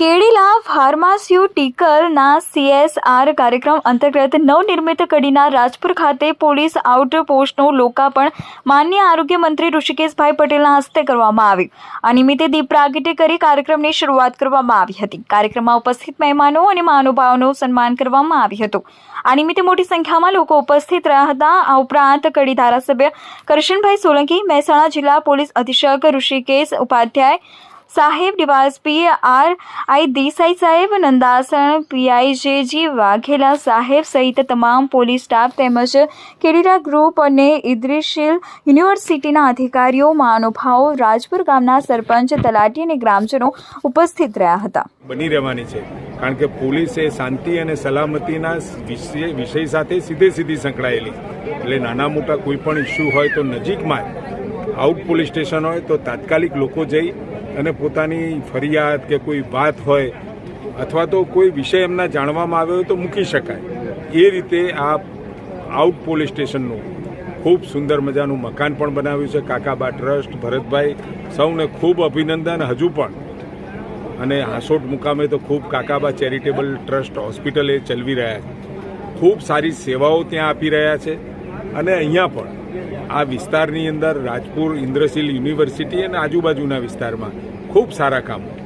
Cadila ફાર્માસ્યુટિકલના CSR કાર્યક્રમ અંતર્ગત નવનિર્મિત કડીના રાજપુર ખાતે પોલીસ આઉટપોસ્ટનું લોકાર્પણ માન્ય આરોગ્ય મંત્રી ઋષિકેશભાઈ પટેલના હસ્તે કરવામાં આવ્યું. આ નિમિત્તે દીપ પ્રાગટ્ય કરી કાર્યક્રમની શરૂઆત કરવામાં આવી હતી. કાર્યક્રમમાં ઉપસ્થિત મહેમાનો અને મહાનુભાવોનું સન્માન કરવામાં આવ્યું હતું. આ નિમિત્તે મોટી સંખ્યામાં લોકો ઉપસ્થિત રહ્યા હતા. આ ઉપરાંત કડી ધારાસભ્ય કરશનભાઈ સોલંકી, મહેસાણા જિલ્લા પોલીસ અધિક્ષક ઋષિકેશ ઉપાધ્યાય સાહેબ ડીવાયસપી આર આઈ દેસાઈ સાહેબ, નંદાસણ પીઆઈજેજી વાઘેલા સાહેબ સહિત તમામ પોલીસ સ્ટાફ તેમજ કેડીરા ગ્રુપ અને ઇદ્રિશીલ યુનિવર્સિટીના અધિકારીઓ, મહાનુભાવો, રાજપુર ગામના સરપંચ, તલાટી અને ગ્રામજનો ઉપસ્થિત રહ્યા હતા. બની રહેવાની છે. કારણ કે પોલીસ શાંતિ અને સલામતીના વિષય સાથે સીધે સીધી સંકળાયેલી. એટલે નાના મોટા કોઈ પણ ઇસ્યુ હોય તો નજીકમાં આઉટ પોલીસ સ્ટેશન હોય તો તાત્કાલિક લોકો જઈ અને પોતાની ફરિયાદ કે કોઈ વાત હોય અથવા તો કોઈ વિષય એમના જાણવામાં આવ્યો હોય તો મૂકી શકાય. એ રીતે આ આઉટ પોલીસ સ્ટેશનનું ખૂબ સુંદર મજાનું મકાન પણ બનાવ્યું છે. કાકાબા ટ્રસ્ટ, ભરતભાઈ, સૌને ખૂબ અભિનંદન. હજુ પણ અને હાંસોટ મુકામે તો ખૂબ કાકાબા ચેરિટેબલ ટ્રસ્ટ હોસ્પિટલ એ ચલવી રહ્યા છે. ખૂબ સારી સેવાઓ ત્યાં આપી રહ્યા છે. અને અહીંયા પણ આ વિસ્તારની અંદર રાજપુર ઇન્દ્રશીલ યુનિવર્સિટી અને આજુબાજુના વિસ્તારમાં ખૂબ સારા કામો.